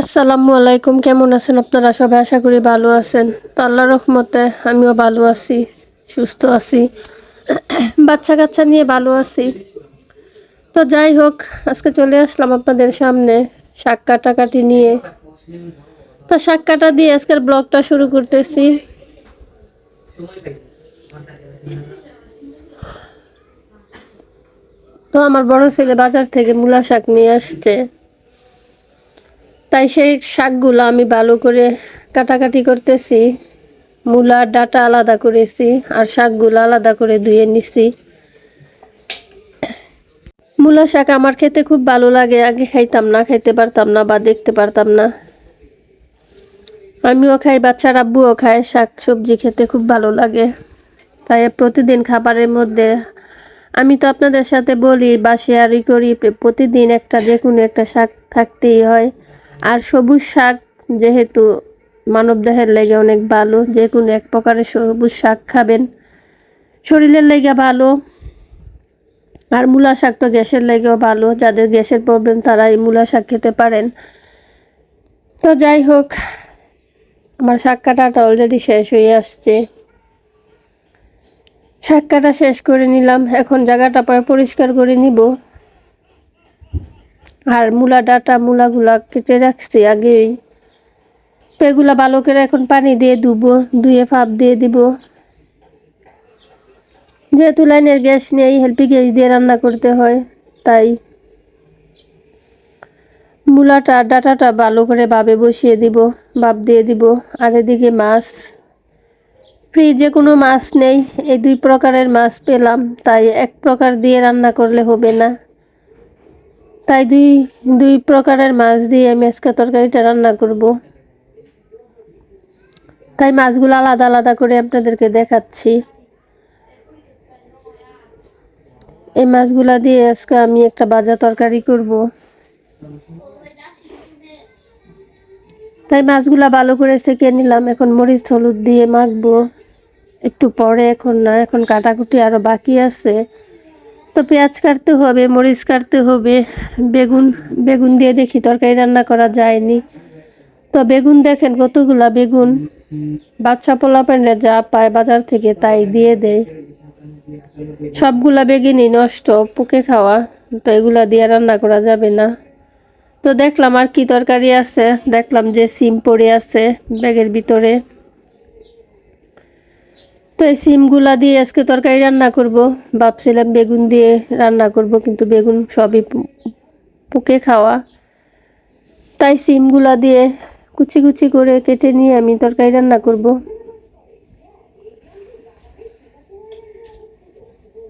আসসালামু আলাইকুম, কেমন আছেন আপনারা? সবাই আশা করি ভালো আছেন। তো আল্লাহ রহমতে আমিও ভালো আছি, সুস্থ আছি বাচ্চা কাচ্চা নিয়ে ভালো আছি। তো যাই হোক, আজকে চলে আসলাম আপনাদের সামনে শাক কাটাকাটি নিয়ে। তো শাক কাটা দিয়ে আজকের ব্লগটা শুরু করতেছি। তো আমার বড় ছেলে বাজার থেকে মূলা শাক নিয়ে আসছে। তাই সেই শাকগুলো আমি ভালো করে কাটাকাটি করতেছি। মূলার ডাটা আলাদা করেছি আর শাকগুলো আলাদা করে ধুয়ে নিছি। মূলা শাক আমার খেতে খুব ভালো লাগে, আগে খাইতাম না, খাইতে পারতাম না বা দেখতে পারতাম না। আমিও খাই, বাচ্চার আব্বুও খায়, শাক সবজি খেতে খুব ভালো লাগে। তাই প্রতিদিন খাবারের মধ্যে আমি তো আপনাদের সাথে বলি বা শেয়ারই করি, প্রতিদিন একটা যে কোনো একটা শাক থাকতেই হয়। আর সবুজ শাক যেহেতু মানব দেহের লেগে অনেক ভালো, যে কোনো এক প্রকারের সবুজ শাক খাবেন। শরীরের লেগে ভালো। আর মূলা শাক তো গ্যাসের লেগেও ভালো, যাদের গ্যাসের প্রবলেম তারা এই মূলা শাক খেতে পারেন। তো যাই হোক, আমার শাক কাটাটা অলরেডি শেষ হয়ে আসছে। শাক কাটা শেষ করে নিলাম, এখন জায়গাটা পরিষ্কার করে নিব। আর মূলা ডাটা মূলাগুলা কেটে রাখছি আগেই। তো এগুলা ভালো করে এখন পানি দিয়ে ধুবো, ধুয়ে ফাপ দিয়ে দিব। যেহেতু লাইনের গ্যাস নেই, হেলপি গ্যাস দিয়ে রান্না করতে হয়, তাই মূলাটা, ডাটাটা ভালো করে ভাবে বসিয়ে দিব, ভাপ দিয়ে দিব। আর এদিকে মাছ, ফ্রিজে কোনো মাছ নেই, এই দুই প্রকারের মাছ পেলাম, তাই এক প্রকার দিয়ে রান্না করলে হবে না। তাই দুই দুই প্রকারের মাছ দিয়ে আমি আজকে তরকারিটা রান্না করব। তাই মাছগুলো আলাদা আলাদা করে আপনাদেরকে দেখাচ্ছি। এই মাছগুলা দিয়ে আজকে আমি একটা বাজা তরকারি করব। তাই মাছগুলা ভালো করে সেকে নিলাম। এখন মরিচ, হলুদ দিয়ে মাখবো। একটু পরে এখন না, এখন কাটাকুটি আরও বাকি আছে। তো পেঁয়াজ কাটতে হবে, মরিচ কাটতে হবে, বেগুন বেগুন দিয়ে দেখি তরকারি রান্না করা যায়নি। তো বেগুন দেখেন কতগুলা বেগুন, বাচ্চা পোলা প্যান্ডে যা পায় বাজার থেকে তাই দিয়ে দেয়। সবগুলা বেগুনই নষ্ট, পুকে খাওয়া, তো এগুলা দিয়ে রান্না করা যাবে না। তো দেখলাম আর কি তরকারি আছে, দেখলাম যে সিম পড়ে আছে ব্যাগের ভিতরে। তো এই সিমগুলা দিয়ে আজকে তরকারি রান্না করব। ভাবছিলাম বেগুন দিয়ে রান্না করব, কিন্তু বেগুন সবই পুকে খাওয়া। তাই সিমগুলা দিয়ে কুচি কুচি করে কেটে নিয়ে আমি তরকারি রান্না করব।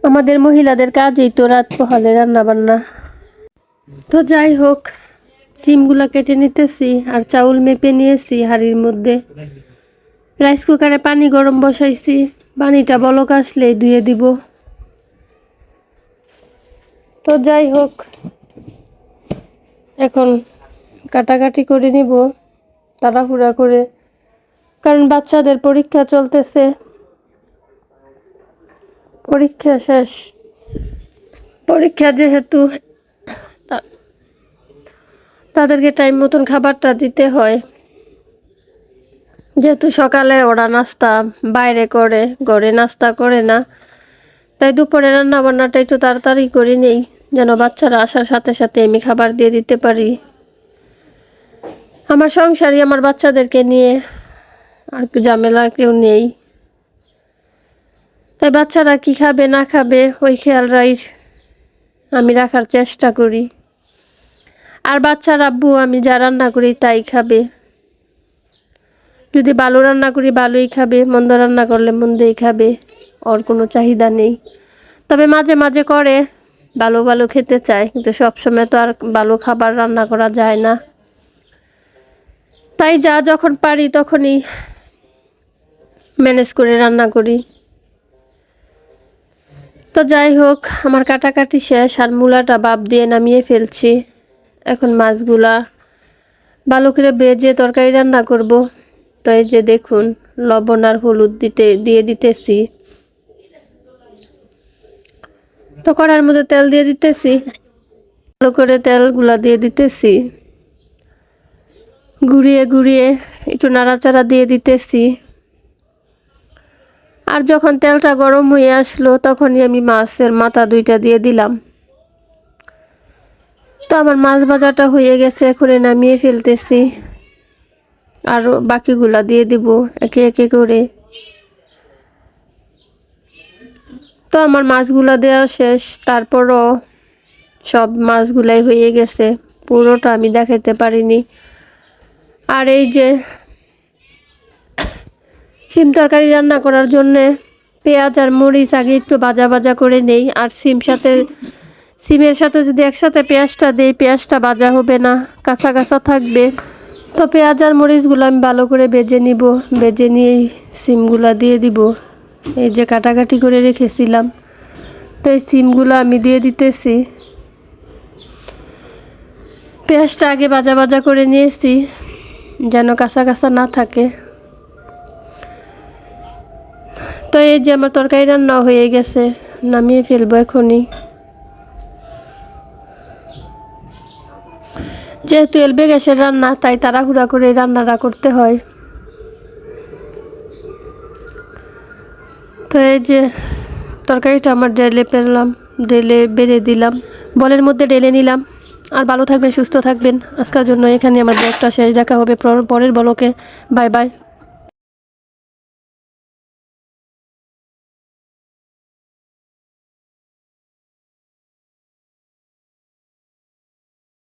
আমাদের মহিলাদের কাজই তো রাত পহলে রান্না বান্না তো যাই হোক, সিমগুলা কেটে নিতেছি আর চাউল মেপে নিয়েছি হাড়ির মধ্যে। রাইস কুকারে পানি গরম বসাইছি। পানিটা বলক আসলে ধুয়ে দিব। তো যাই হোক, এখন কাটাকাটি করে নিব, তাড়াহুড়া করে, কারণ বাচ্চাদের পরীক্ষা চলতেছে। পরীক্ষা শেষ। পরীক্ষা যেহেতু তাদেরকে টাইম মতন খাবারটা দিতে হয়। যেহেতু সকালে ওরা নাস্তা বাইরে করে, ঘরে নাস্তা করে না, তাই দুপুরে রান্না বান্নাটা একটু তাড়াতাড়ি করে নেই, যেন বাচ্চারা আসার সাথে সাথে আমি খাবার দিয়ে দিতে পারি। আমার সংসারই আমার বাচ্চাদেরকে নিয়ে, আর ঝামেলা কেউ নেই। তাই বাচ্চারা কি খাবে, না খাবে, ওই খেয়ালরাই আমি রাখার চেষ্টা করি। আর বাচ্চার আব্বু, আমি যা রান্না করি তাই খাবে। যদি ভালো রান্না করি, ভালোই খাবে। মন্দ রান্না করলে মন্দেই খাবে। ওর কোনো চাহিদা নেই। তবে মাঝে মাঝে করে, ভালো ভালো খেতে চায়। কিন্তু সবসময় তো আর ভালো খাবার রান্না করা যায় না। তাই যা যখন পারি তখনই ম্যানেজ করে রান্না করি। তো যাই হোক, আমার কাটাকাটি শেষ আর মূলাটা বাপ দিয়ে নামিয়ে ফেলছি। এখন মাছগুলা ভালো করে বেজে তরকারি রান্না করব। তো এই যে দেখুন লবণ আর হলুদ দিতে, দিয়ে দিতেছি। তো কড়ার মধ্যে তেল দিয়ে দিতেছি। ভালো করে তেলগুলা দিয়ে দিতেছি। ঘুরিয়ে ঘুরিয়ে একটু নাড়াচাড়া দিয়ে দিতেছি। আর যখন তেলটা গরম হয়ে আসলো, তখনই আমি মাছের মাথা দুইটা দিয়ে দিলাম। তো আমার মাছ ভাজাটা হয়ে গেছে এখন নামিয়ে ফেলতেছি। আর বাকিগুলা দিয়ে দিব, একে একে করে। তো আমার মাছগুলা দেওয়া শেষ, তারপরও সব মাছগুলাই হয়ে গেছে। পুরোটা আমি দেখাতে পারিনি। আর এই যে সিম তরকারি রান্না করার জন্যে পেঁয়াজ আর মরিচ আগে একটু ভাজা ভাজা করে নেই, আর সিম সাথে, সিমের সাথে যদি একসাথে পেঁয়াজটা দেই, পেঁয়াজটা ভাজা হবে না, কাঁচা কাঁচা থাকবে। তো পেঁয়াজ আর মরিচগুলো আমি ভালো করে বেজে নিব। বেজে নিয়েই সিমগুলো দিয়ে দিব। এই যে কাটাকাটি করে রেখেছিলাম। তো এই সিমগুলো আমি দিয়ে দিতেছি। পেঁয়াজটা আগে বাজা ভাজা করে নিয়েছি, যেন কাঁচা কাঁচা না থাকে। তো এই যে আমার তরকারি রান্না হয়ে গেছে, নামিয়ে ফেলব এখনই। যেহেতু এলবে গ্যাসের রান্না, তাই তাড়াহুড়া করে রান্নাটা করতে হয়। তো এই যে তরকারিটা আমার ডেলে পেলাম, ডেলে বেড়ে দিলাম। বলের মধ্যে ডেলে নিলাম। আর ভালো থাকবেন, সুস্থ থাকবেন। আজকের জন্য এখানে আমার ব্লগটা শেষ। দেখা হবে পর- পরের বলকে বাই বাই